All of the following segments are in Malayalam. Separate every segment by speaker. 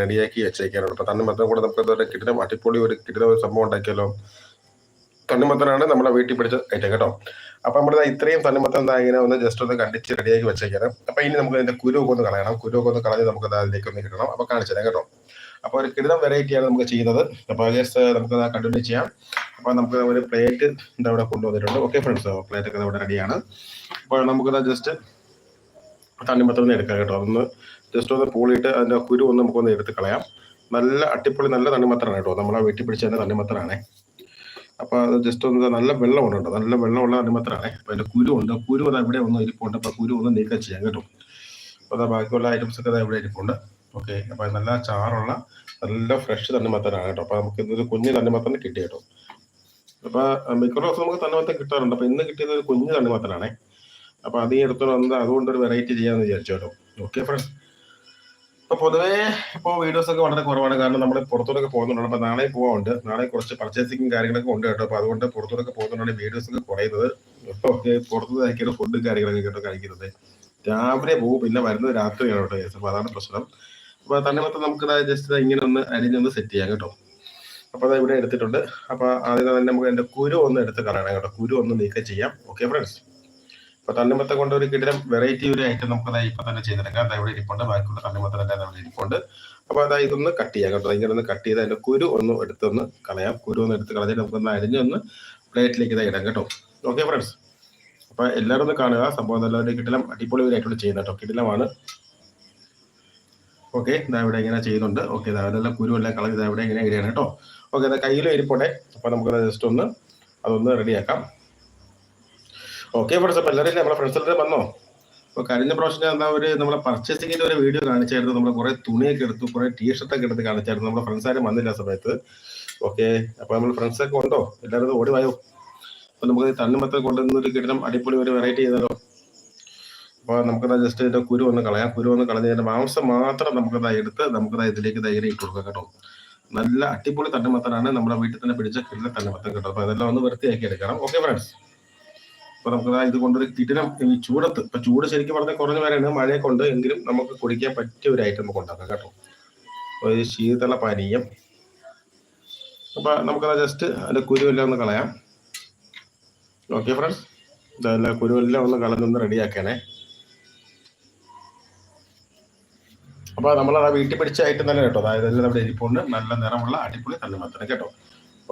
Speaker 1: റെഡിയാക്കി വെച്ചേക്കാനാണ് അപ്പൊ തണ്ണിമത്തം കൂടെ നമുക്ക് കിട്ടുന്ന അടിപൊളി ഒരു കിട്ടുന്ന ഒരു സംഭവം ഉണ്ടാക്കിയാലോ? തണ്ണിമത്തനാണ് നമ്മളെ വീട്ടിൽ പിടിച്ച ഐറ്റം കേട്ടോ. അപ്പൊ നമ്മുടെ ഇത്രയും തണ്ണിമത്തം ഇങ്ങനെ ഒന്ന് ജസ്റ്റ് ഒന്ന് കണ്ടിച്ച് റെഡിയാക്കി വെച്ചേക്കാം അപ്പൊ ഇനി നമുക്ക് അതിന്റെ കുരുവൊക്കെ ഒന്ന് കളയണം. കുരുവൊക്കെ ഒന്ന് കളഞ്ഞ് നമുക്ക് അതിലേക്ക് ഒന്ന് കിട്ടണം അപ്പൊ കാണിച്ചു തരാം കേട്ടോ. അപ്പൊ ഒരു കിടുതം വെറൈറ്റിയാണ് നമുക്ക് ചെയ്യുന്നത്. അപ്പൊ ജസ്റ്റ് നമുക്ക് കണ്ടിന്യൂ ചെയ്യാം. അപ്പൊ നമുക്ക് ഒരു പ്ലേറ്റ് എന്താ ഇവിടെ കൊണ്ടുവന്നിട്ടുണ്ട്. ഓക്കെ ഫ്രണ്ട്സ് പ്ലേറ്റ് ഒക്കെ ഇവിടെ റെഡിയാണ് അപ്പോൾ നമുക്കത് ജസ്റ്റ് തണ്ണിമത്തം എടുക്കാം കേട്ടോ. അതൊന്ന് ജസ്റ്റ് ഒന്ന് പൂളിയിട്ട് അതിന്റെ കുരു ഒന്ന് നമുക്കൊന്ന് എടുത്ത് കളയാം. നല്ല അട്ടിപ്പൊളി നല്ല തണ്ണിമത്തനാണ് കേട്ടോ. നമ്മളെ വീട്ടിൽ പിടിച്ച തന്നെ തണ്ണിമത്തനാണേ. അപ്പൊ അത് ജസ്റ്റ് ഒന്ന് നല്ല വെള്ളമുണ്ട് കേട്ടോ. നല്ല വെള്ളമുള്ള തണ്ണിമത്തനാണേ. അപ്പോൾ അതിന്റെ കുരു ഉണ്ട്. കുരു അത് ഇവിടെ ഒന്ന് ഇരിപ്പുണ്ട്. അപ്പോൾ കുരു ഒന്ന് നീക്കം ചെയ്യാം കേട്ടോ. അപ്പൊ അത് ബാക്കിയുള്ള ഐറ്റംസ് ഒക്കെ ദാ ഇവിടെ ഇരിപ്പുണ്ട്. ഓക്കെ അപ്പോൾ നല്ല ചാറുള്ള നല്ല ഫ്രഷ് തണ്ണിമത്തനാണ് കേട്ടോ. അപ്പോൾ നമുക്ക് ഇന്നൊരു കുഞ്ഞ് തണ്ണിമത്തൻ കിട്ടി കേട്ടോ. അപ്പോൾ മിക്ക ദിവസം നമുക്ക് തണ്ണിമത്തൻ കിട്ടാറുണ്ട്. അപ്പോൾ ഇന്ന് കിട്ടിയത് ഒരു കുഞ്ഞ് തണ്ണിമത്തനാണേ. അപ്പൊ അതീ എടുത്തോളം വന്നത് അതുകൊണ്ട് ഒരു വെറൈറ്റി ചെയ്യാന്ന് വിചാരിച്ചു കേട്ടോ. ഓക്കെ ഫ്രണ്ട്സ് ഇപ്പൊ പൊതുവേ ഇപ്പോ വീഡിയോസ് ഒക്കെ വളരെ കുറവാണ്. കാരണം നമ്മൾ പുറത്തോട്ടൊക്കെ പോകുന്നുണ്ട്. അപ്പൊ നാളെ പോകാറുണ്ട് നാളെ കുറച്ച് പർച്ചേസിങ്ങും കാര്യങ്ങളൊക്കെ ഉണ്ട് കേട്ടോ. അപ്പൊ അതുകൊണ്ട് പുറത്തോട്ടൊക്കെ പോകുന്നുണ്ട് വീഡിയോസ് ഒക്കെ കുറയുന്നത്. ഒക്കെ കഴിക്കുന്ന ഫുഡും കാര്യങ്ങളൊക്കെ കേട്ടോ കഴിക്കുന്നത്. രാവിലെ പോകും. പിന്നെ വരുന്നത് രാത്രിയാണ് കേട്ടോ. അപ്പൊ അതാണ് പ്രശ്നം. അപ്പൊ തന്നെ മൊത്തം നമുക്ക് ജസ്റ്റ് ഇങ്ങനെ ഒന്ന് അരിഞ്ഞൊന്ന് സെറ്റ് ചെയ്യാം കേട്ടോ. അപ്പൊ അത് ഇവിടെ എടുത്തിട്ടുണ്ട്. അപ്പൊ ആദ്യം തന്നെ നമുക്ക് എന്റെ കുരു ഒന്ന് എടുത്ത് കളയണം കേട്ടോ. കുരു ഒന്ന് നീക്കം ചെയ്യാം. ഓക്കെ ഫ്രണ്ട്സ് അപ്പൊ തണ്ണിമത്ത കൊണ്ട് ഒരു കിടിലം വെറൈറ്റി ഒരു ഐറ്റം നമുക്ക് അതായത് ഇപ്പൊ തന്നെ ചെയ്തെടുക്കാം അതായത് ഇവിടെ ഇരിപ്പുണ്ട്. ബാക്കിയുള്ള തണ്ണിമത്തം തന്നെ അവിടെ ഇരിപ്പുണ്ട്. അപ്പൊ അതായത് ഇതൊന്ന് കട്ട് ചെയ്യാം കേട്ടോ. ഇങ്ങനെ ഒന്ന് കട്ട് ചെയ്ത് അതിന്റെ കുരു ഒന്ന് എടുത്തൊന്ന് കളയാം. കുരു ഒന്ന് എടുത്ത് കളഞ്ഞിട്ട് നമുക്കൊന്ന് അരിഞ്ഞൊന്ന് പ്ലേറ്റിലേക്ക് ഇതാ ഇടാം കേട്ടോ. ഓക്കെ ഫ്രണ്ട്സ് അപ്പൊ എല്ലാവരും ഒന്ന് കാണുക. സംഭവം നല്ല ഒരു കിടിലം അടിപൊളി ഐറ്റം ചെയ്യുന്നത് കേട്ടോ. കിടിലമാണ്. ഓക്കെ ഇതാ ഇവിടെ ഇങ്ങനെ ചെയ്യുന്നുണ്ട്. ഓക്കെ ഇതാ അതെല്ലാം കുരു എല്ലാം കളഞ്ഞ് ഇതാ ഇവിടെ ഇങ്ങനെ ഇടുകയാണ് കേട്ടോ. ഓക്കെ അതാ കയ്യിലും ഇരിപ്പോട്ടെ അപ്പൊ നമുക്ക് ജസ്റ്റ് ഒന്ന് അതൊന്ന് റെഡിയാക്കാം ഓക്കെ ഫ്രണ്ട്സ് അപ്പൊ എല്ലാവരും നമ്മുടെ ഫ്രണ്ട്സ് എല്ലാവരും വന്നോ? അപ്പോൾ കഴിഞ്ഞ പ്രാവശ്യം ഞാൻ എന്താ ഒരു നമ്മളെ പർച്ചേസിങ്ങിന്റെ ഒരു വീഡിയോ കാണിച്ചായിരുന്നു. നമ്മൾ കുറേ തുണിയൊക്കെ എടുത്തു കുറെ ടീഷർട്ട് ഒക്കെ എടുത്ത് കാണിച്ചായിരുന്നു. നമ്മുടെ ഫ്രണ്ട്സ് ആരും വന്നില്ല ആ സമയത്ത്. ഓക്കെ അപ്പോൾ നമ്മൾ ഫ്രണ്ട്സ് ഒക്കെ ഉണ്ടോ? എല്ലാവരും ഓടി വായോ? അപ്പോൾ നമുക്ക് തണ്ണിമത്തം കൊണ്ടുവന്നൊരു കിടനം അടിപൊളി ഒരു വെറൈറ്റി ചെയ്താലോ അപ്പൊ നമുക്കത് ജസ്റ്റ് ഇതിന്റെ കുരു ഒന്ന് കളയാം. കുരു ഒന്ന് കളഞ്ഞ് ഇതിന്റെ മാംസം മാത്രം നമുക്കത് എടുത്ത് നമുക്കത് ഇതിലേക്ക് ധൈര്യം ഇട്ട് കൊടുക്കാം കേട്ടോ. നല്ല അടിപൊളി തണ്ണിമത്തനാണ് നമ്മുടെ വീട്ടിൽ തന്നെ പിടിച്ച കിട്ടുന്ന തണ്ണിമത്തം കേട്ടോ. അപ്പോൾ അതെല്ലാം ഒന്ന് വൃത്തിയാക്കി എടുക്കണം. ഓക്കെ ഫ്രണ്ട്സ് അപ്പൊ നമുക്ക് ഇത് കൊണ്ടൊരു കിടിലം ഈ ചൂടത്ത് ഇപ്പൊ ചൂട് ശരിക്കും പറഞ്ഞാൽ കുറഞ്ഞു വരെയാണ് മഴയെ കൊണ്ട് എങ്കിലും നമുക്ക് കുടിക്കാൻ പറ്റിയ ഒരു ഐറ്റം നമുക്ക് ഉണ്ടാക്കാം കേട്ടോ. ഒരു ശീതള പാനീയം. അപ്പൊ നമുക്കത് ജസ്റ്റ് അതിന്റെ കുരുവെല്ലാം ഒന്ന് കളയാം. ഓക്കെ ഫ്രണ്ട്സ് ഇതെല്ലാം കുരുവെല്ലാം ഒന്ന് കളഞ്ഞൊന്ന് റെഡിയാക്കണേ. അപ്പൊ നമ്മൾ ആ വീട്ടിൽ പിടിച്ച ഐറ്റം തന്നെ കേട്ടോ. അതായത് നമ്മുടെ ഇരിപ്പുണ്ട്. നല്ല നിറമുള്ള അടിപൊളി തണ്ണിമത്തന കേട്ടോ.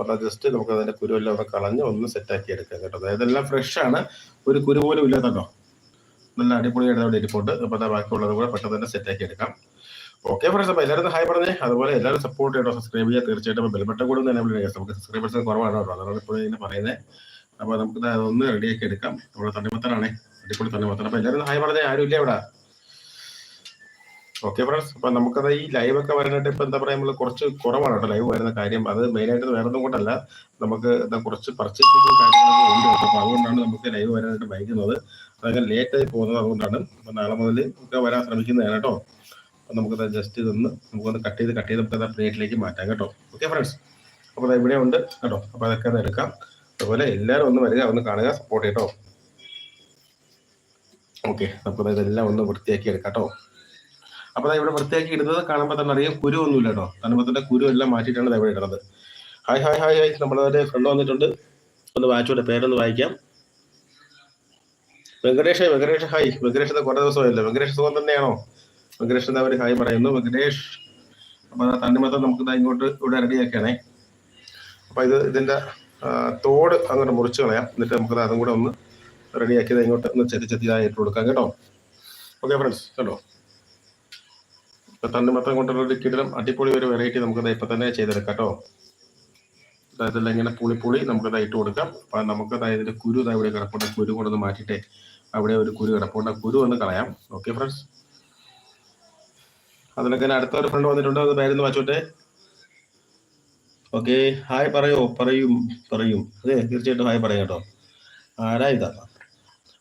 Speaker 1: അത് ജസ്റ്റ് നമുക്ക് അതിന്റെ കുരുവെല്ലാം ഒന്ന് കളഞ്ഞ് ഒന്ന് സെറ്റാക്കി എടുക്കാം കേട്ടോ. അതായത് എല്ലാം ഫ്രഷ് ആണ്. ഒരു കുരു പോലും ഇല്ലാത്തല്ലോ. നല്ല അടിപൊളിയായിട്ട് അവിടെ ഇരിപ്പുണ്ട്. അപ്പോൾ അതാ ബാക്കിയുള്ളത് കൂടെ പെട്ടെന്ന് തന്നെ സെറ്റാക്കി എടുക്കാം. ഓക്കെ ഫ്രണ്ട്സ് അപ്പൊ എല്ലാവരും ഹായ് പറഞ്ഞേ. അതുപോലെ എല്ലാവരും സപ്പോർട്ട് ചെയ്യട്ടോ സബ്സ്ക്രൈബ് ചെയ്യാൻ തീർച്ചയായിട്ടും. ബെൽബട്ട കൂടെ തന്നെ നമുക്ക് സബ്സ്ക്രൈബേഴ്സ് കുറവാണ് കേട്ടോ. അതാണ് ഇപ്പോഴും ഇങ്ങനെ പറയുന്നത് അപ്പൊ നമുക്ക് അതൊന്ന് റെഡിയാക്കി എടുക്കാം. നമ്മുടെ തണ്ണിമത്തനാണേ. അടിപൊളി തണ്ണിമത്തൻ. അപ്പൊ എല്ലാവരും ഹായ് പറഞ്ഞേ. ആരും ഇല്ല ഇവിടെ? ഓക്കെ ഫ്രണ്ട്സ് അപ്പൊ നമുക്കത് ഈ ലൈവ് ഒക്കെ വരാനായിട്ട് ഇപ്പൊ എന്താ പറയാ നമ്മൾ കുറച്ച് കുറവാണ് കേട്ടോ ലൈവ് വരുന്ന കാര്യം. അത് മെയിൻ ആയിട്ട് വേറെ ഒന്നും കൊണ്ടല്ല. നമുക്ക് എന്താ കുറച്ച് പർച്ചേസിംഗ് കാര്യങ്ങളൊക്കെ ഉണ്ട് അപ്പൊ അതുകൊണ്ടാണ് നമുക്ക് ലൈവ് വരാനായിട്ട് വൈകുന്നത് അതൊക്കെ ലേറ്റ് ആയി പോകുന്നത് അതുകൊണ്ടാണ്. അപ്പൊ നാളെ മുതൽ ഒക്കെ വരാൻ ശ്രമിക്കുന്നതാണ് കേട്ടോ. അപ്പൊ നമുക്കത് ജസ്റ്റ് ഇതൊന്ന് നമുക്കൊന്ന് കട്ട് ചെയ്ത് കട്ട് ചെയ്ത് നമുക്ക് പ്ലേറ്റിലേക്ക് മാറ്റാം കേട്ടോ. ഓക്കെ ഫ്രണ്ട്സ് അപ്പൊ അത് ഇവിടെ ഉണ്ട് കേട്ടോ. അപ്പൊ അതൊക്കെ അത് എടുക്കാം. അതുപോലെ എല്ലാവരും ഒന്ന് വരിക ഒന്ന് കാണുക സപ്പോർട്ട് ചെയ്യട്ടോ. ഓക്കെ നമുക്ക് ഇതെല്ലാം ഒന്ന് വൃത്തിയാക്കി എടുക്കാം കേട്ടോ. അപ്പൊ ദാ ഇവിടെ വൃത്തിയാക്കി ഇടുന്നത് കാണുമ്പോൾ തന്നെ അറിയാം കുരു ഒന്നുമില്ല കേട്ടോ. തണ്ണിമത്തന്റെ കുരു എല്ലാം മാറ്റിയിട്ടാണ് ഇവിടെ ഇടുന്നത് ഹായ് ഹായ് ഹായ് ഹായ്. നമ്മളെ ഫ്രണ്ട് വന്നിട്ടുണ്ട്. ഒന്ന് വായിച്ചോട്ടെ പേരൊന്ന് വായിക്കാം. വെങ്കടേഷ് വെങ്കടേഷ് ഹായ്. വെങ്കടേഷ് കുറെ ദിവസമായില്ലേ. വെങ്കടേഷ് സുഖം തന്നെയാണോ? വെങ്കടേഷ് അവർ ഹായ് പറയുന്നു. വെങ്കടേഷ് അപ്പൊ ദാ തണ്ണിമത്തം നമുക്ക് ഇങ്ങോട്ട് ഇവിടെ റെഡിയാക്കണേ അപ്പൊ ഇത് ഇതിന്റെ തോട് അങ്ങോട്ട് മുറിച്ച് കളയാം. എന്നിട്ട് നമുക്ക് അതും കൂടെ ഒന്ന് റെഡിയാക്കി ദാ ഇങ്ങോട്ട് ഒന്ന് ചെത്തി ചെത്തി ഇട്ട് കൊടുക്കാം കേട്ടോ. ഓക്കെ ഫ്രണ്ട്സ് കേട്ടോ തണ്ണിമത്തം കൊണ്ടുള്ള ഒരു അടിപൊളി ഒരു വെറൈറ്റി നമുക്ക് ഇപ്പം തന്നെ ചെയ്തെടുക്കാം കേട്ടോ. അതായത് ഇങ്ങനെ പുളി പുളി നമുക്ക് ദാ ഇട്ട് കൊടുക്കാം. അപ്പൊ നമുക്ക് ഇതിന്റെ കുരു ദാ ഇവിടെ കിടപ്പുണ്ട്. കുരു കൊണ്ടൊന്ന് മാറ്റിട്ടെ അവിടെ ഒരു കുരു കിടപ്പുണ്ട്. കുരു ഒന്ന് കളയാം. ഓക്കെ ഫ്രണ്ട്സ് അതിലൊക്കെ അടുത്ത ഒരു ഫ്രണ്ട് വന്നിട്ടുണ്ട്. അത് പേരൊന്ന് വായിച്ചോട്ടെ ഓക്കെ ഹായ് പറയോ. പറയും പറയും. അതെ തീർച്ചയായിട്ടും ഹായ് പറയാം കേട്ടോ. ആരാ ഇതാ?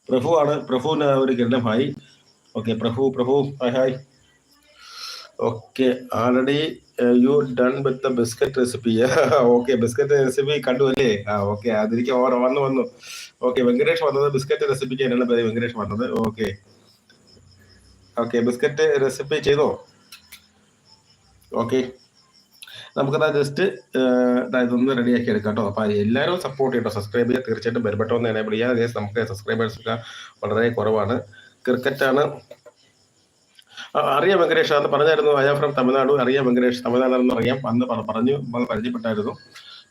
Speaker 1: പ്രഭു ആണ് പ്രഭുവിന് ഒരു കിരണം hi okay Prabhu Prabhu hi hi okay already you done with the biscuit recipe okay biscuit recipe കണ്ടു അല്ലേ? ആ ഓക്കെ അതിലേക്ക് ഓർ വന്നു വന്നു. ഓക്കെ വെങ്കടേഷ് വന്നത് ബിസ്ക്കറ്റ് റെസിപ്പിക്ക് തന്നെയാണ് പേര് വെങ്കടേഷ് വന്നത്. ഓക്കെ ഓക്കെ ബിസ്ക്കറ്റ് റെസിപ്പി ചെയ്തോ? ഓക്കെ നമുക്കതാ ജസ്റ്റ് ഇതൊന്ന് റെഡിയാക്കി എടുക്കാം കേട്ടോ. അപ്പോൾ എല്ലാവരും സപ്പോർട്ട് ചെയ്യട്ടോ. സബ്സ്ക്രൈബ് ചെയ്യുക തീർച്ചയായിട്ടും ബെൽബട്ടോ എന്ന് എനേബിൾ ചെയ്യുക അതേ നമുക്ക് സബ്സ്ക്രൈബേഴ്സ് വളരെ കുറവാണ്. ക്രിക്കറ്റാണ് അറിയാം വെങ്കടേഷ് അന്ന് പറഞ്ഞായിരുന്നു ഐ ഫ്രം തമിഴ്നാട് അറിയ വെങ്കടേഷ് തമിഴ്നാടാണെന്ന് അറിയാം. അന്ന് പറഞ്ഞു പരിചയപ്പെട്ടായിരുന്നു.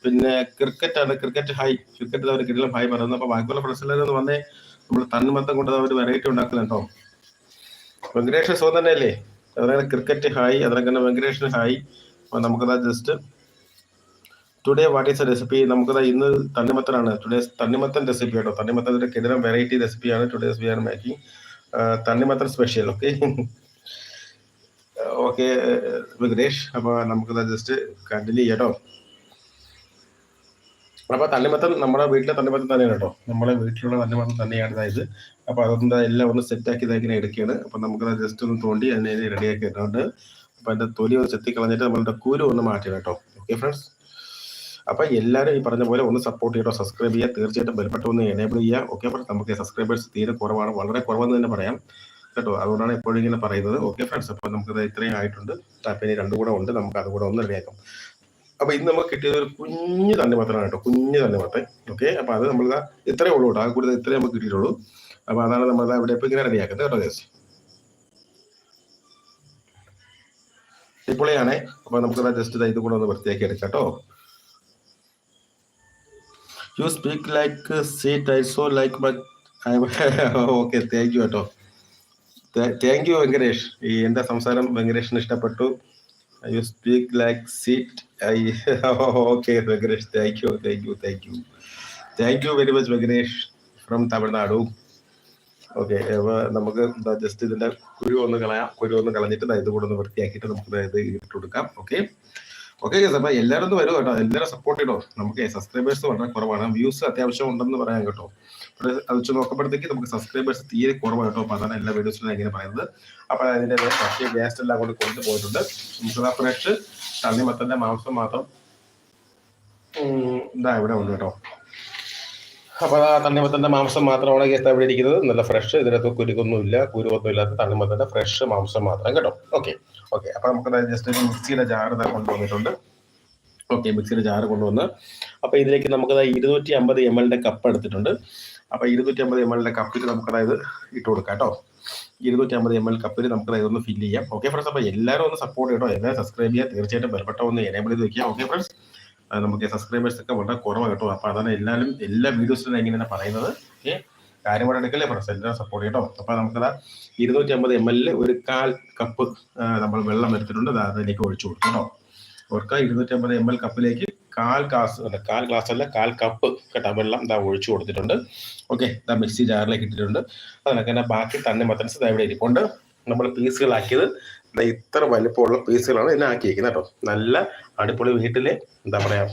Speaker 1: പിന്നെ ക്രിക്കറ്റ് ആണ് ക്രിക്കറ്റ് ഹൈ ക്രിക്കറ്റ് അവർ കിട്ടില്ല ഹൈ പറയുന്നു. അപ്പൊ ബാക്കിയുള്ള ഫ്രണ്ട്സിലൊന്ന് വന്നേ നമ്മൾ തന്മത്തം കൊണ്ട് അവർ വെറൈറ്റി ഉണ്ടാക്കുന്നുണ്ടോ വെങ്കടേഷ് സുഖം തന്നെയല്ലേ? അതുപോലെ ക്രിക്കറ്റ് ഹായ് അതിനൊക്കെ തന്നെ വെങ്കടേഷിന് ഹായ് അപ്പൊ നമുക്കതാ just today what is a recipe നമുക്കതാ ഇന്ന് തണ്ണിമത്തനാണ് ടുഡേ തണ്ണിമത്തൻ റെസിപ്പി കേട്ടോ തണ്ണിമത്തന്റെ കിടലം വെറൈറ്റി റെസിപ്പിയാണ് ടുഡേസ് വി ആർ മേക്കിംഗ് തണ്ണിമത്തൻ സ്പെഷ്യൽ ഓക്കെ ഓക്കെ വെങ്കടേഷ് അപ്പൊ നമുക്ക് ജസ്റ്റ് കണ്ടിന്യൂ ചെയ്യാം കേട്ടോ അപ്പൊ തണ്ണിമത്തൻ നമ്മുടെ വീട്ടിലെ തണ്ണിമത്തൻ തന്നെയാണ് കേട്ടോ. നമ്മുടെ വീട്ടിലുള്ള തണ്ണിമത്തൻ തന്നെയാണ് ഇതായത് അപ്പൊ അതൊന്നും എല്ലാം ഒന്ന് സെറ്റ് ആക്കി ഇതാക്കി എടുക്കുകയാണ്. അപ്പൊ നമുക്ക് ജസ്റ്റ് ഒന്ന് തോണ്ടി അതിനെ റെഡിയാക്കി ഇടുന്നുണ്ട് അപ്പൊ അതിന്റെ തൊലി ഒന്ന് ചെത്തി കളഞ്ഞിട്ട് നമ്മളുടെ കൂരു ഒന്ന് മാറ്റി കേട്ടോ. ഓക്കെ ഫ്രണ്ട്സ് അപ്പൊ എല്ലാവരും ഈ പറഞ്ഞ പോലെ ഒന്ന് സപ്പോർട്ട് ചെയ്യോ സബ്സ്ക്രൈബ് ചെയ്യുക. തീർച്ചയായിട്ടും ബെൽബട്ടം ഒന്ന് എനേബിൾ ചെയ്യുക. ഓക്കെ അപ്പോൾ നമുക്ക് സബ്സ്ക്രൈബേഴ്സ് തീരെ കുറവാണ്. വളരെ കുറവെന്ന് തന്നെ പറയാം. കേട്ടോ. അതുകൊണ്ടാണ് എപ്പോഴും ഇങ്ങനെ പറയുന്നത്. ഓക്കെ ഫ്രണ്ട്സ് അപ്പൊ നമുക്ക് ഇത്രയും ആയിട്ടുണ്ട്. താപ്പിനി രണ്ടും കൂടെ ഉണ്ട്. നമുക്ക് അതുകൂടെ ഒന്ന് റെഡിയാക്കാം അപ്പൊ ഇന്ന് നമുക്ക് കിട്ടിയത് ഒരു കുഞ്ഞു മാത്രമാണ് കേട്ടോ. കുഞ്ഞു മാത്രം. ഓക്കെ അപ്പൊ അത് നമ്മൾ ഇത്രയേ ഉള്ളൂ കേട്ടോ. ആ കൂടുതൽ ഇത്രയേ നമുക്ക് കിട്ടിയിട്ടുള്ളൂ. അപ്പൊ അതാണ് നമ്മൾ ഇവിടെ ഇപ്പൊ ഇങ്ങനെ റെഡിയാക്കുന്നത് കേട്ടോ ഗേസ് ഇപ്പോഴാണേ അപ്പൊ നമുക്ക് ജസ്റ്റ് ഇത് കൂടെ ഒന്ന് വൃത്തിയാക്കി എടുക്കാം കേട്ടോ. You speak like sweet I so like but okay thank you കേട്ടോ. താങ്ക് യു വെങ്കടേഷ് ഈ എന്റെ സംസാരം? വെങ്കടേഷിന് ഇഷ്ടപ്പെട്ടു. You speak like sweet I okay Venkatesh thank you thank you thank you thank you very much Venkatesh from Tamil Nadu. Okay നമുക്ക് ജസ്റ്റ് ഇതിന്റെ കുരു ഒന്ന് കളയാം കുരു ഒന്ന് കളഞ്ഞിട്ട് ഇത് കൂടെ ഒന്ന് വൃത്തിയാക്കിയിട്ട് നമുക്ക് ഇത് ഇട്ട് കൊടുക്കാം ഓക്കെ ഓക്കെ അപ്പൊ എല്ലാവരും ഒന്ന് വരും കേട്ടോ. എല്ലാവരും സപ്പോർട്ട് ചെയ്തോ നമുക്ക് സബ്സ്ക്രൈബേഴ്സ് വളരെ കുറവാണ്. വ്യൂസ് അത്യാവശ്യം ഉണ്ടെന്ന് പറയാം കേട്ടോ. അത് വെച്ച് നോക്കുമ്പോഴത്തേക്ക് നമുക്ക് സബ്സ്ക്രൈബേഴ്സ് തീരെ കുറവാണ് കേട്ടോ. അപ്പൊ അതാണ് എല്ലാ വീഡിയോസിലും ഇങ്ങനെ പറയുന്നത്. അപ്പൊ അതിന്റെ പക്ഷേ ഗ്യാസ്റ്റ് എല്ലാം കൊണ്ട് കൊണ്ടുപോയിട്ടുണ്ട് പോയിട്ടുണ്ട്. ഫ്രഷ് തണ്ണിമത്തന്റെ മാംസം മാത്രം. ഇതാ ഇവിടെ ഉണ്ട് കേട്ടോ. അപ്പൊ ആ തണ്ണിമത്തന്റെ മാംസം മാത്രമാണ് കേസ് അവിടെ ഇരിക്കുന്നത്. നല്ല ഫ്രഷ് ഇതിനകത്ത് കുരുക്കൊന്നുമില്ല. കുരുവൊന്നും ഇല്ലാത്ത തണ്ണിമത്തന്റെ ഫ്രഷ് മാംസം മാത്രം കേട്ടോ. ഓക്കെ ഓക്കെ അപ്പൊ നമുക്ക് ജസ്റ്റ് ഒരു മിക്സിയുടെ ജാർ ഇതാ കൊണ്ടുവന്നിട്ടുണ്ട്. ഓക്കെ മിക്സിയുടെ ജാർ കൊണ്ടുവന്ന്. അപ്പൊ ഇതിലേക്ക് നമുക്ക് ഇരുന്നൂറ്റി അമ്പത് എം എല്ലിന്റെ കപ്പ് എടുത്തിട്ടുണ്ട്. അപ്പൊ ഇരുന്നൂറ്റി അമ്പത് എം എല്ലിന്റെ കപ്പിൽ നമുക്ക് അതായത് ഇട്ട് കൊടുക്കാം കേട്ടോ ഇരുന്നൂറ്റി അമ്പത് എം എൽ കപ്പിൽ നമുക്ക് അതായത് ഒന്ന് ഫില്ല് ചെയ്യാം. ഓക്കെ ഫ്രണ്ട്സ് അപ്പൊ എല്ലാവരും ഒന്ന് സപ്പോർട്ട് ചെയ്യണോ. എല്ലാവരും സബ്സ്ക്രൈബ് ചെയ്യുക തീർച്ചയായിട്ടും ബലപ്പെട്ട ഒന്ന് എനേബിൾ ചെയ്ത് വെക്കുക. ഓക്കെ ഫ്രണ്ട്സ് നമുക്ക് സബ്സ്ക്രൈബേഴ്സ് ഒക്കെ വളരെ കുറവാണ് കേട്ടോ. അപ്പൊ അതാണ് എല്ലാവരും എല്ലാ വീഡിയോസിലും ഇങ്ങനെ പറയുന്നത്. ഓക്കെ കാര്യം കൂടെ എടുക്കല്ലേ ഫ്രണ്ട്സ് എല്ലാവരും സപ്പോർട്ട് ചെയ്യട്ടോ അപ്പൊ നമുക്ക് ഇരുന്നൂറ്റി അമ്പത് എം എല്ലിൽ ഒരു കാൽ കപ്പ് നമ്മൾ വെള്ളം എടുത്തിട്ടുണ്ട്. അത് അതിലേക്ക് ഒഴിച്ചു കൊടുക്കണം ഓർക്കുക ഇരുന്നൂറ്റി അമ്പത് എം എൽ കപ്പിലേക്ക് കാൽ ഗ്ലാസ് അല്ല കാൽ ഗ്ലാസ് അല്ല കാൽ കപ്പ് കേട്ടോ വെള്ളം ഇതാ ഒഴിച്ചു കൊടുത്തിട്ടുണ്ട്. ഓക്കെ ഇതാ മിക്സി ജാറിലേക്ക് ഇട്ടിട്ടുണ്ട്. അതിനൊക്കെ തന്നെ ബാക്കി തന്നെ മത്തൻസ് ഇതാ ഇവിടെ ഇരിപ്പുണ്ട്. നമ്മൾ പീസുകളാക്കിയത് ഇത്ര വലിപ്പമുള്ള പീസുകളാണ് ഇതിനെ ആക്കിയിരിക്കുന്നത് കേട്ടോ. നല്ല അടിപൊളി വീട്ടിലെ എന്താ പറയാ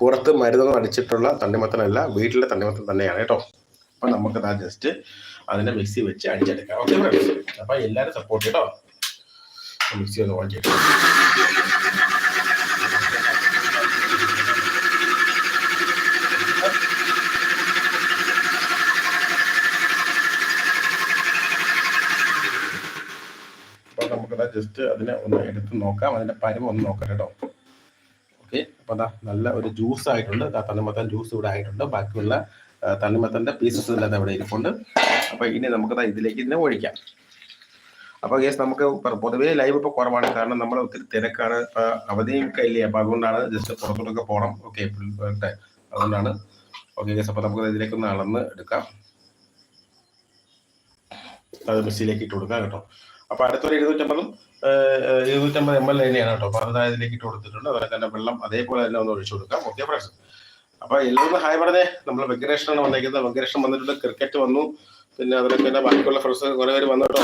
Speaker 1: പുറത്ത് മരുന്നൊന്നും അടിച്ചിട്ടുള്ള തണ്ണിമത്തനല്ല വീട്ടിലെ തണ്ണിമത്തൻ തന്നെയാണ് കേട്ടോ. അപ്പൊ നമുക്ക് ദാ ജസ്റ്റ് അതിനെ മിക്സി വെച്ച് അടിച്ചെടുക്കാം. ഓക്കെ അപ്പൊ എല്ലാരും സപ്പോർട്ട് കേട്ടോ മിക്സി ഒന്ന് ഓൺ ചെയ്തു നമുക്കതാ ജസ്റ്റ് അതിനെ ഒന്ന് എടുത്ത് നോക്കാം. അതിന്റെ പരുവം ഒന്ന് നോക്കാം കേട്ടോ. ഓക്കെ അപ്പൊ അതാ നല്ല ഒരു ജ്യൂസ് ആയിട്ടുണ്ട്. ആ തണ്ണിമത്തൻ ജ്യൂസ് ഇവിടെ ആയിട്ടുണ്ട്. ബാക്കിയുള്ള തണ്ണിമത്തന്റെ പീസസ് എല്ലാം അവിടെ ഇരിപ്പുണ്ട്. അപ്പൊ ഇനി നമുക്കതാ ഇതിലേക്ക് ഇതിനെ ഒഴിക്കാം. അപ്പൊ ഗേസ് നമുക്ക് പൊതുവേ ലൈവ് ഇപ്പൊ കുറവാണ്. കാരണം നമ്മൾ ഒത്തിരി തിരക്കാണ്. ഇപ്പൊ അവധിയും കയ്യിലേ അപ്പൊ അതുകൊണ്ടാണ് ജസ്റ്റ് പുറത്തോട്ടൊക്കെ പോകണം ഓക്കെ അതുകൊണ്ടാണ്. ഓക്കെ ഗേസ് അപ്പൊ നമുക്ക് ഇതിലേക്ക് ഒന്ന് അളന്ന് എടുക്കാം. അത് മിക്സിയിലേക്ക് ഇട്ട് കൊടുക്കാം കേട്ടോ. അപ്പൊ അടുത്തൊരു എഴുന്നൂറ്റമ്പതും എഴുന്നൂറ്റമ്പത് എം എൽ തന്നെയാണ് കേട്ടോ. അപ്പൊ ഇട്ട് കൊടുത്തിട്ടുണ്ട്. അതുപോലെ തന്നെ വെള്ളം അതേപോലെ തന്നെ ഒന്ന് ഒഴിച്ചു കൊടുക്കാം. ഓക്കെ ഫ്രണ്ട്സ് അപ്പൊ എല്ലാവരും ഹായ് പറഞ്ഞേ. നമ്മൾ വെങ്കടേഷനാണ് വന്നേക്കുന്നത്. വെങ്കടേഷൻ വന്നിട്ടുണ്ട്. ക്രിക്കറ്റ് വന്നു. പിന്നെ അതിലൊക്കെ തന്നെ ബാക്കിയുള്ള ഫ്രണ്ട്സ് കുറെ പേര് വന്നു കേട്ടോ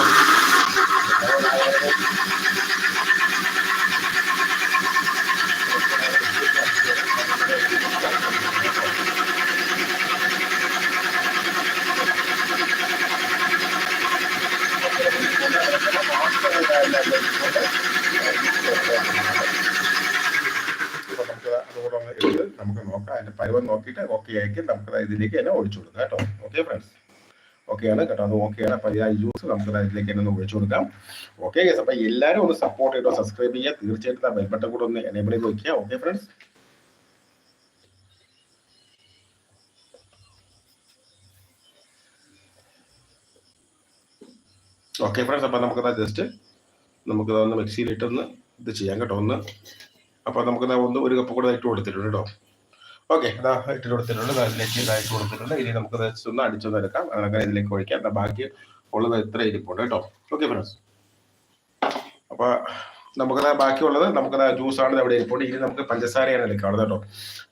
Speaker 1: അപ്പൊ നമുക്ക് അതുകൂടെ ഒന്ന് എടുത്ത് നമുക്ക് നോക്കാം അതിന്റെ പരുവം നോക്കിയിട്ട് ഓക്കെ ആക്കി നമുക്ക് ഇതിലേക്ക് തന്നെ ഒഴിച്ചു കൊടുക്കാം കേട്ടോ. ഓക്കെ ഫ്രണ്ട്സ് ഓക്കെയാണ് കേട്ടോ. അത് ഓക്കെയാണ് അപ്പൊ ഈ ജ്യൂസ് നമുക്ക് അതിലേക്ക് തന്നെ ഒന്ന് ഒഴിച്ചു കൊടുക്കാം. ഓക്കെ ഗസ് അപ്പൊ എല്ലാവരും ഒന്ന് സപ്പോർട്ട് ചെയ്തോ സബ്സ്ക്രൈബ് ചെയ്യുക. തീർച്ചയായിട്ടും ആ ബെൽബട്ടൺ കൂടെ ഒന്ന് എനേബിൾ ചെയ്ത് നോക്കിയാൽ ഓക്കെ ഫ്രണ്ട്സ് ഓക്കെ ഫ്രണ്ട്സ് അപ്പൊ നമുക്കതാ ജസ്റ്റ് നമുക്ക് ഒന്ന് മിക്സിയിലിട്ടൊന്ന് ഇത് ചെയ്യാം കേട്ടോ. ഒന്ന്. അപ്പൊ നമുക്ക് ഒന്ന് ഒരു കപ്പ് കൂടെ ഇട്ട് കൊടുത്തിട്ടുണ്ട് കേട്ടോ. ഓക്കെ ഇതാ ഇട്ട് കൊടുത്തിട്ടുണ്ട്. ദാ ഇതിലേക്ക് ഇതാ ഇട്ട് കൊടുത്തിട്ടുണ്ട്. ഇനി നമുക്ക് ഒന്ന് അടിച്ചൊന്ന് എടുക്കാം. അങ്ങനെ ഇതിലേക്ക് ഒഴിക്കാം. ബാക്കി ഉള്ളത് ഇത്ര ഇരിപ്പുണ്ട് കേട്ടോ. ഓക്കെ ഫ്രണ്ട്സ് അപ്പൊ നമുക്കത് ബാക്കിയുള്ളത്. നമുക്കത് ജ്യൂസാണ് അവിടെ ഇരിപ്പുണ്ട്. ഇനി നമുക്ക് പഞ്ചസാരയാണ് എടുക്കാവുന്നത് കേട്ടോ.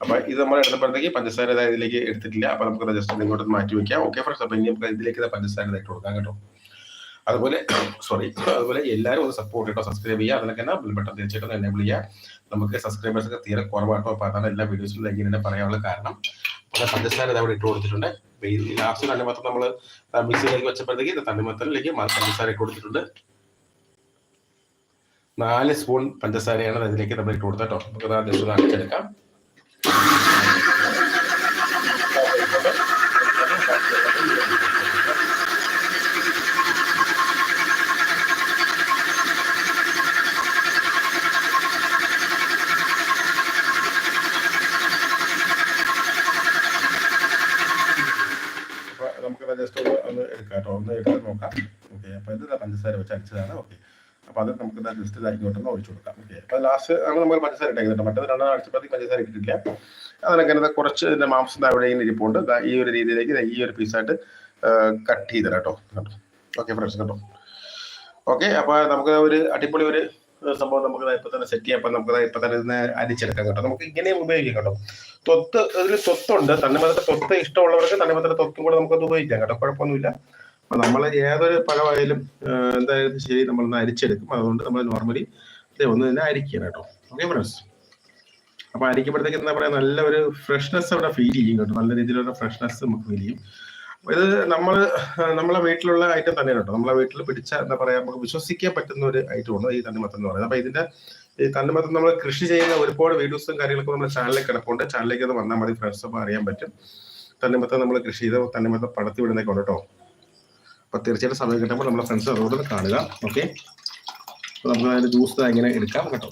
Speaker 1: അപ്പൊ ഇത് നമ്മൾ എടുത്തപ്പോഴത്തേക്ക് പഞ്ചസാര ഇതാ ഇതിലേക്ക് എടുത്തിട്ടില്ല. അപ്പൊ നമുക്ക് ജസ്റ്റ് ഇങ്ങോട്ട് മാറ്റി വെക്കാം. ഓക്കെ ഫ്രണ്ട്സ് അപ്പൊ ഇനി നമുക്ക് ഇതിലേക്ക് ഇതാ പഞ്ചസാര ഇട്ട് കൊടുക്കാം കേട്ടോ. അതുപോലെ സോറി അതുപോലെ എല്ലാവരും ഒന്ന് സപ്പോർട്ട് ചെയ്യട്ടോ സബ്സ്ക്രൈബ് ചെയ്യുക അതിലൊക്കെ തന്നെ ബട്ടൺ തീർച്ചയായിട്ടും എനേബിൾ ചെയ്യുക. നമുക്ക് സബ്സ്ക്രൈബേഴ്സ് ഒക്കെ തീരെ കുറവാട്ടോ അപ്പൊ അതാണ് എല്ലാ വീഡിയോസിലും ഇങ്ങനെ പറയാനുള്ള കാരണം. അപ്പോൾ പഞ്ചസാര അവിടെ ഇട്ട് കൊടുത്തിട്ടുണ്ട്. ലാസ്റ്റ് തണ്ണിമത്തം നമ്മൾ മിക്സിയിലേക്ക് വെച്ചപ്പോഴത്തേക്ക് തണ്ണിമത്തനിലേക്ക് പഞ്ചസാര ഇട്ട് കൊടുത്തിട്ടുണ്ട്. നാല് സ്പൂൺ പഞ്ചസാരയാണ് അതിലേക്ക് നമ്മൾ ഇട്ട് കൊടുത്തോ നമുക്ക് അത് ദിവസം അടിച്ചെടുക്കാം അപ്പൊ നമുക്കത് ജസ്റ്റ് ഒന്ന് ഒന്ന് എടുക്കാം കേട്ടോ? ഒന്ന് എടുത്ത് നോക്കാം. ഓക്കെ അപ്പൊ ഇത് പഞ്ചസാര വെച്ച് അടിച്ചതാണ്. ഓക്കെ അപ്പൊ അത് നമുക്ക് ജസ്റ്റ് ഇതാ ഇങ്ങോട്ടൊന്ന് ഒഴിച്ചു കൊടുക്കാം. ഓക്കെ അപ്പൊ ലാസ്റ്റ് ആണ് നമ്മൾ പഞ്ചസാര ഇട്ടേക്കുന്നത് മറ്റേത് രണ്ടെണ്ണം അടിച്ചപ്പോഴത്തേക്ക് പഞ്ചസാര ഇട്ടിട്ടില്ല. അതിനൊക്കെ കുറച്ച് ഇതിന്റെ മാംസം ഇങ്ങനെ ഇരിപ്പുണ്ട്. ഈ ഒരു രീതിയിലേക്ക് ഈ ഒരു പീസായിട്ട് കട്ട് ചെയ്തിട്ടോ കേട്ടോ. ഓക്കെ ഫ്രണ്ട്സ് കേട്ടോ. ഓക്കെ അപ്പൊ നമുക്ക് ഒരു അടിപൊളി ഒരു സംഭവം നമുക്ക് ഇപ്പൊ തന്നെ സെറ്റ് ചെയ്യാം. അപ്പൊ നമുക്ക് ഇപ്പൊ തന്നെ ഇതിനെ അരിച്ചെടുക്കാം കേട്ടോ. നമുക്ക് ഇങ്ങനെയും ഉപയോഗിക്കാം കേട്ടോ. തൊത്ത് ഇതിൽ തൊത്തുണ്ട്. തണ്ണിമത്തത്തെ തൊത്ത് ഇഷ്ടമുള്ളവർക്ക് തണ്ണിമത്തത്തെ തൊത്തും കൂടെ നമുക്കത് ഉപയോഗിക്കാം കേട്ടോ. കുഴപ്പമൊന്നുമില്ല. അപ്പൊ നമ്മൾ ഏതൊരു പഴമായാലും എന്തായാലും ശരി നമ്മളൊന്ന് അരിച്ചെടുക്കും. അതുകൊണ്ട് നമ്മൾ നോർമലി ഇതേ ഒന്ന് തന്നെ അരിക്കണം കേട്ടോ. ഓക്കെ ഫ്രണ്ട്സ് അപ്പൊ അരിക്കുമ്പോഴത്തേക്ക് എന്താ പറയാ? നല്ല ഒരു ഫ്രഷ്നെസ് അവിടെ ഫീൽ ചെയ്യും കേട്ടോ. നല്ല രീതിയിലുള്ള ഫ്രഷ്നെസ് നമുക്ക് ഫീൽ ചെയ്യും. ഇത് നമ്മൾ നമ്മളെ വീട്ടിലുള്ള ഐറ്റം തന്നെയാണ് കേട്ടോ. നമ്മളെ വീട്ടിൽ പിടിച്ച എന്താ പറയാ നമുക്ക് വിശ്വസിക്കാൻ പറ്റുന്ന ഒരു ഐറ്റം ഐറ്റമാണ് ഈ തണ്ണിമത്തം എന്ന് പറയുന്നത്. അപ്പൊ ഇതിന്റെ ഈ തണ്ണിമത്തം നമ്മൾ കൃഷി ചെയ്യുന്ന ഒരുപാട് വീഡിയോസും കാര്യങ്ങളൊക്കെ നമ്മുടെ ചാനലിൽ കിടപ്പുണ്ട്. ചാനലിലേക്ക് ഒന്ന് വന്നാൽ മതി ഫ്രണ്ട്സ് അപ്പൊ അറിയാൻ പറ്റും. തണ്ണിമത്തം നമ്മൾ കൃഷി ചെയ്ത് തണ്ണിമത്തം പടത്തി വിടുന്നൊക്കെ ഉണ്ട് കേട്ടോ. അപ്പൊ തീർച്ചയായിട്ടും സമയം കിട്ടുമ്പോൾ നമ്മുടെ ഫ്രണ്ട്സ് അതുകൊണ്ട് കാണുക. ഓക്കെ? അപ്പൊ നമുക്ക് അതിന്റെ ജ്യൂസ് ഇങ്ങനെ എടുക്കാം കേട്ടോ.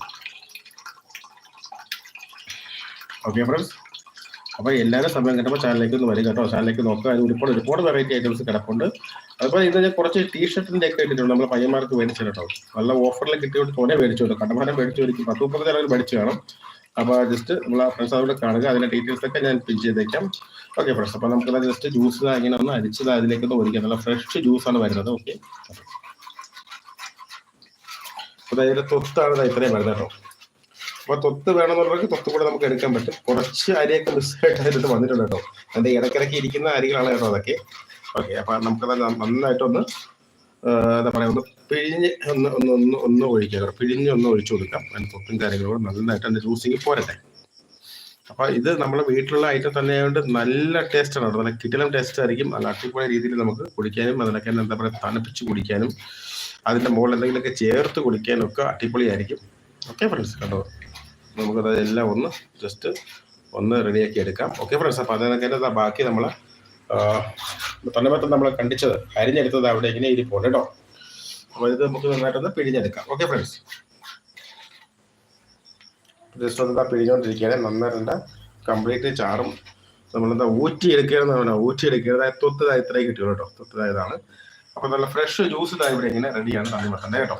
Speaker 1: ഓക്കെ ഫ്രണ്ട്സ് അപ്പൊ എല്ലാവരും സമയം കിട്ടുമ്പോൾ ചാനലിലേക്ക് ഒന്ന് വരും കേട്ടോ. ചാനലിലേക്ക് നോക്കുക. അതിൽ ഒരുപാട് ഒരുപാട് വെറൈറ്റി ഐറ്റംസ് കിടപ്പുണ്ട്. അതുപോലെ ഇത് ഞാൻ കുറച്ച് ടീഷർട്ടിന്റെ ഒക്കെ ഇട്ടിട്ടുണ്ട്. നമ്മൾ പയ്യന്മാർക്ക് മേടിച്ചു കേട്ടോ. നല്ല ഓഫറിൽ കിട്ടിയോണ്ട് തോനെ മേടിച്ചു കേട്ടോ. കണ്ടമാനം മേടിച്ചു വരും പത്ത് മുപ്പത് ചിലവർ മേടിച്ചു കാണും. അപ്പൊ ജസ്റ്റ് നമ്മൾ ആ ഫ്രണ്ട്സ് അതോടെ കാണുക. അതിന്റെ ഡീറ്റെയിൽസ് ഒക്കെ ഞാൻ പിൻ ചെയ്തേക്കാം. ഓക്കെ ഫ്രണ്ട്സ് അപ്പൊ നമുക്ക് ജസ്റ്റ് ജ്യൂസ് ഇങ്ങനെ ഒന്ന് അരിച്ചത് അതിലേക്ക് ഒന്ന് ഒഴിക്കാം. നല്ല ഫ്രഷ് ജ്യൂസ് ആണ് വരുന്നത്. ഓക്കെ അപ്പൊ അതിന്റെ ദാ ഇത്രയും വരുന്നത് കേട്ടോ. അപ്പൊ തൊത്ത് വേണമെന്നുള്ളവർക്ക് തൊത്ത് കൂടെ നമുക്ക് എടുക്കാൻ പറ്റും. കുറച്ച് അരിയൊക്കെ മിസ്സായിട്ട് അതിനകത്ത് വന്നിട്ടുണ്ട് കേട്ടോ. അതിന്റെ ഇടയ്ക്കിടയ്ക്ക് ഇരിക്കുന്ന അരികളാണ് കേട്ടോ അതൊക്കെ. ഓക്കെ അപ്പൊ നമുക്ക് നന്നായിട്ടൊന്ന് എന്താ പറയാ ഒന്ന് പിഴിഞ്ഞ് ഒന്ന് ഒന്ന് ഒന്ന് ഒന്ന് ഒഴിക്കുക പിഴിഞ്ഞ് ഒന്ന് ഒഴിച്ചു കൊടുക്കാം. അതിന് തൊത്തും കാര്യങ്ങളും നന്നായിട്ട് അതിന്റെ ജ്യൂസിങ് പോരട്ടെ. അപ്പൊ ഇത് നമ്മുടെ വീട്ടിലുള്ള ഐറ്റം തന്നെ ആയതുകൊണ്ട് നല്ല ടേസ്റ്റ് ആണ്. നല്ല കിടിലം ടേസ്റ്റ് ആയിരിക്കും. നല്ല അട്ടിപ്പോയ രീതിയിൽ നമുക്ക് കുടിക്കാനും അതിനൊക്കെ എന്താ പറയുക തണുപ്പിച്ച് കുടിക്കാനും അതിന്റെ മുകളിൽ എന്തെങ്കിലുമൊക്കെ ചേർത്ത് കുടിക്കാനും ഒക്കെ അടിപൊളിയായിരിക്കും. ഓക്കെ ഫ്രണ്ട്സ് കേട്ടോ നമുക്കത് എല്ലാം ഒന്ന് ജസ്റ്റ് ഒന്ന് റെഡിയാക്കി എടുക്കാം. ഓക്കെ ഫ്രണ്ട്സ് അപ്പോൾ അതിനൊക്കെ ബാക്കി നമ്മൾ തണ്ണിമത്തം നമ്മൾ കണ്ടിച്ചത് അരിഞ്ഞെടുത്തത് അവിടെ ഇങ്ങനെ ഇരിപ്പുണ്ട് കേട്ടോ അപ്പോൾ ഇത് നമുക്ക് നന്നായിട്ടൊന്ന് പിഴിഞ്ഞെടുക്കാം. ഓക്കെ ഫ്രണ്ട്സ് ജസ്റ്റ് ഒന്ന് പിഴിഞ്ഞുകൊണ്ടിരിക്കുകയാണ് നന്നായിട്ടുണ്ട്. കംപ്ലീറ്റ് ചാറും നമ്മളെന്താ ഊറ്റിയെടുക്കുകയെന്ന് പറഞ്ഞാൽ ഊറ്റിയെടുക്കുക തൊത്തതായ ഇത്രയും കിട്ടിയുള്ളൂ കേട്ടോ തൊത്തതായതാണ് അപ്പോൾ നല്ല ഫ്രഷ് ജ്യൂസ് ഇതാ ഇവിടെ ഇങ്ങനെ റെഡിയാണ് തണ്ണിമത്തന്റെ കേട്ടോ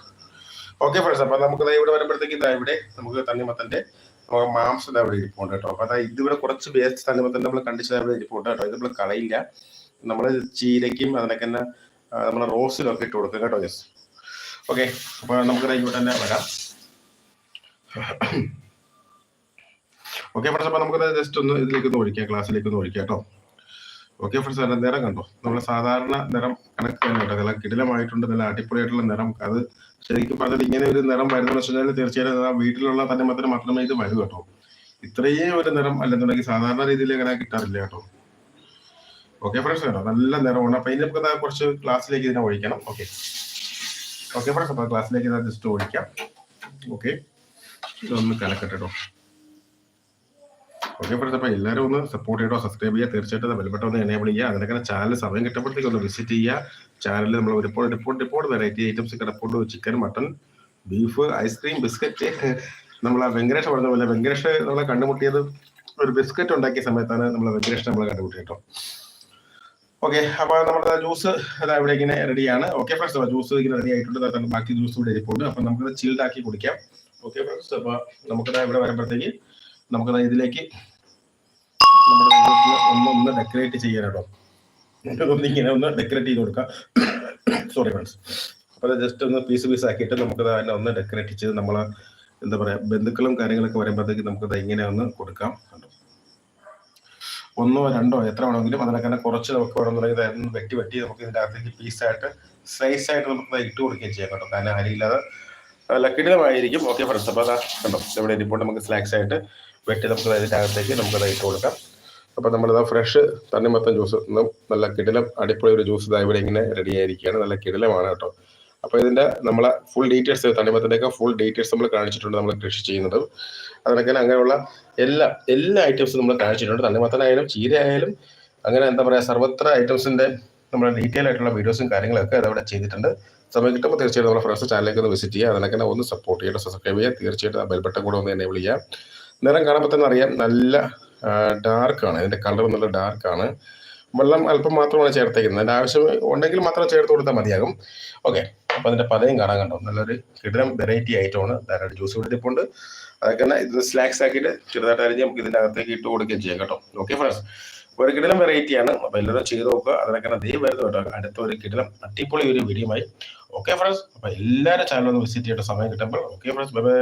Speaker 1: ഓക്കെ ഫ്രണ്ട്സ് അപ്പൊ നമുക്ക് ഇവിടെ വരുമ്പോഴത്തേക്ക് ഇതാ ഇവിടെ നമുക്ക് തണ്ണിമത്തന്റെ മാംസം ഇവിടെ ഇരിപ്പുണ്ട് കേട്ടോ. അപ്പൊ അതാ ഇതിവിടെ കുറച്ച് വേസ്റ്റ് തണ്ണിമത്തൻ നമ്മൾ കണ്ടിച്ചത് ഇവിടെ ഇരിപ്പുണ്ട് കേട്ടോ. ഇത് നമ്മൾ കളയില്ല. നമ്മൾ ചീരയ്ക്കും അതിനൊക്കെ തന്നെ നമ്മൾ റോസിലൊക്കെ ഇട്ട് കൊടുക്കും കേട്ടോ യെസ് ഓക്കെ അപ്പൊ നമുക്ക് ഇവിടെ തന്നെ വരാം. ഓക്കെ ഫ്രണ്ട്സ് അപ്പൊ നമുക്ക് ജസ്റ്റ് ഒന്ന് ഇതിലേക്ക് ഒന്ന് ഒഴിക്കാം ക്ലാസ്സിലേക്ക് ഒന്ന് ഒഴിക്കാം കേട്ടോ. ഓക്കെ ഫ്രണ്ട്സ് അതിന്റെ നിറം കണ്ടോ? നമ്മൾ സാധാരണ നിറം കണക്ക് തന്നെ നല്ല കിടിലമായിട്ടുണ്ട് നല്ല അടിപൊളിയായിട്ടുള്ള നിറം. അത് ശരിക്കും പറഞ്ഞാൽ ഇങ്ങനെ ഒരു നിറം വരുന്ന വെച്ചാൽ തീർച്ചയായും ആ വീട്ടിലുള്ള തന്നെ മാത്രം മാത്രമേ ഇത് വരൂ കേട്ടോ. ഇത്രയും ഒരു നിറം അല്ലെന്നുണ്ടെങ്കിൽ സാധാരണ രീതിയിൽ ഇങ്ങനെ കിട്ടാറില്ല കേട്ടോ. ഓക്കെ ഫ്രണ്ട്സ് കേട്ടോ നല്ല നിറമാണ്. അപ്പൊ ഇനി നമുക്ക് കുറച്ച് ക്ലാസ്സിലേക്ക് ഇതിനെ ഒഴിക്കണം. ഓക്കെ ഓക്കെ ഫ്രണ്ട്സ് അപ്പൊ ക്ലാസ്സിലേക്ക് ജസ്റ്റ് ഒഴിക്കാം. ഓക്കെ ഇതൊന്ന് കലക്കട്ടെ കേട്ടോ. അപ്പോൾ എല്ലാവരും ഒന്ന് സപ്പോർട്ട് ചെയ്യട്ടോ സബ്സ്ക്രൈബ് ചെയ്യുക. തീർച്ചയായിട്ടും ബെൽബട്ടൺ ഒന്ന് എനേബിൾ ചെയ്യുക. അതിനൊക്കെ ചാനൽ സമയം കിട്ടുമ്പോഴത്തേക്ക് ഒന്ന് വിസിറ്റ് ചെയ്യുക. ചാനലിൽ നമ്മൾ ഒരുപാട് റിപ്പോർട്ട് റിപ്പോർട്ട് വെറൈറ്റി ഐറ്റംസ് കിടപ്പുണ്ട് chicken mutton beef ice cream biscuit നമ്മൾ ആ വെങ്കരേഷ് പറഞ്ഞ പോലെ വെങ്കരേഷ് നമ്മളെ കണ്ടുമുട്ടിയത് ഒരു ബിസ്ക്കറ്റ് ഉണ്ടാക്കിയ സമയത്താണ് നമ്മൾ വെങ്കരേഷ് നമ്മളെ കണ്ടുമുട്ടിയിട്ടോ ഓക്കെ അപ്പൊ നമ്മുടെ ജ്യൂസ് അതാ ഇവിടെ ഇങ്ങനെ റെഡിയാണ് ഓക്കെ ഫ്രണ്ട്സ് ജ്യൂസ് ഇങ്ങനെ റെഡി ആയിട്ടുണ്ട്. ബാക്കി ജ്യൂസ് ഇവിടെ ഇരിപ്പുണ്ട്. അപ്പൊ നമുക്ക് ചിൽഡ് ആക്കി കുടിക്കാം. ഓക്കെ ഫ്രണ്ട്സ് അപ്പൊ നമുക്കതാ ഇവിടെ വരുമ്പോഴത്തേക്ക് നമുക്കതാ ഇതിലേക്ക് നമ്മുടെ ഒന്ന് ഒന്ന് ഡെക്കറേറ്റ് ചെയ്യാൻ കേട്ടോ ഒന്ന് ഡെക്കറേറ്റ് ചെയ്ത് കൊടുക്കാം. സോറി ഫ്രണ്ട്സ് അപ്പോൾ ജസ്റ്റ് ഒന്ന് പീസ് പീസ് ആക്കിയിട്ട് നമുക്ക് തന്നെ ഒന്ന് ഡെക്കറേറ്റ് ചെയ്ത് നമ്മൾ എന്താ പറയാ ബന്ധുക്കളും കാര്യങ്ങളൊക്കെ വരുമ്പോഴത്തേക്ക് നമുക്ക് ഇങ്ങനെ ഒന്ന് കൊടുക്കാം? ഒന്നോ രണ്ടോ എത്ര വേണമെങ്കിലും അതിനൊക്കെ കുറച്ച് നമുക്ക് വേണമെന്നുണ്ടെങ്കിൽ വെട്ടി വെട്ടി നമുക്ക് ഇതിന്റെ അകത്തേക്ക് പീസായിട്ട് സ്ലൈസ് ആയിട്ട് നമുക്ക് ഇട്ട് കൊടുക്കുകയും ചെയ്യാം കേട്ടോ. കാരണം അരിയില്ലാതെ ലക്കിടമായിരിക്കും ഓക്കെ ഫ്രണ്ട്സ് അപ്പോൾ അതാ കണ്ടോ ഇവിടെ ഇരിപ്പോൾ നമുക്ക് സ്നാക്സ് ആയിട്ട് വെട്ടി നമുക്ക് അതിന്റെ അകത്തേക്ക് നമുക്ക് അത് ഇട്ട് കൊടുക്കാം. അപ്പോൾ നമ്മളിതാ ഫ്രഷ് തണ്ണിമത്തൻ ജ്യൂസ് നല്ല കിടിലം അടിപൊളി ഒരു ജ്യൂസ് ഇതാ ഇവിടെ ഇങ്ങനെ റെഡി ആയിരിക്കുകയാണ്. നല്ല കിടിലമാണ് കേട്ടോ. അപ്പോൾ ഇതിന്റെ നമ്മളെ ഫുൾ ഡീറ്റെയിൽസ് തണ്ണിമത്തന്റെ ഒക്കെ ഫുൾ ഡീറ്റെയിൽസ് നമ്മൾ കാണിച്ചിട്ടുണ്ട് നമ്മൾ കൃഷി ചെയ്യുന്നത്. അതിനൊക്കെ അങ്ങനെയുള്ള എല്ലാ എല്ലാ ഐറ്റംസും നമ്മൾ കാണിച്ചിട്ടുണ്ട്. തണ്ണിമത്തനായാലും ചീരയായാലും അങ്ങനെ എന്താ പറയുക സർവത്ര ഐറ്റംസിന്റെ നമ്മുടെ ഡീറ്റെയിൽ ആയിട്ടുള്ള വീഡിയോസും കാര്യങ്ങളൊക്കെ അതവിടെ ചെയ്തിട്ടുണ്ട്. സമയം കിട്ടുമ്പോൾ തീർച്ചയായിട്ടും നമ്മുടെ ഫ്രണ്ട്സ് ചാനലിലേക്ക് ഒന്ന് വിസിറ്റ് ചെയ്യുക. അതിനൊക്കെ ഒന്ന് സപ്പോർട്ട് ചെയ്യുക സബ്സ്ക്രൈബ് ചെയ്യുക. തീർച്ചയായിട്ടും ആ ബെൽബട്ടൺ കൂടെ ഒന്ന് എനേബിൾ ചെയ്യുക. നിറം കാണുമ്പോൾ തന്നെ അറിയാം നല്ല ഡാർക്കാണ് ഇതിന്റെ കളർ നല്ല ഡാർക്ക് ആണ്. വെള്ളം അല്പം മാത്രമാണ് ചേർത്തേക്കുന്നത്. അതിന്റെ ആവശ്യം ഉണ്ടെങ്കിൽ മാത്രം ചേർത്ത് കൊടുത്താൽ മതിയാകും. ഓക്കെ അപ്പൊ അതിന്റെ പതയും കാണാൻ കണ്ടോ? നല്ലൊരു കിടലം വെറൈറ്റി ആയിട്ടാണ് ധാരാളം ജ്യൂസ് കൊടുത്തിട്ടുണ്ട് അതൊക്കെ തന്നെ ഇത് സ്നാക്സ് ആക്കിയിട്ട് ചെറുതായിട്ട് അരിഞ്ഞ് നമുക്ക് ഇതിന്റെ അകത്തേക്ക് ഇട്ട് കൊടുക്കുകയും ചെയ്യാം കേട്ടോ. ഓക്കെ ഫ്രണ്ട്സ് ഒരു കിടലം വെറൈറ്റി ആണ്. അപ്പൊ എല്ലാവരും ചെയ്ത് നോക്കുക. അതിനൊക്കെ തന്നെ ദേ വരുന്നത് കേട്ടോ. അടുത്ത ഒരു കിടലം അടിപൊളി ഒരു വീഡിയോ ആയി ഓക്കെ ഫ്രണ്ട്സ് അപ്പൊ എല്ലാവരും ചാനൽ ഒന്ന് വിസിറ്റ് ചെയ്യേണ്ട സമയം കിട്ടുമ്പോൾ. Okay friends bye bye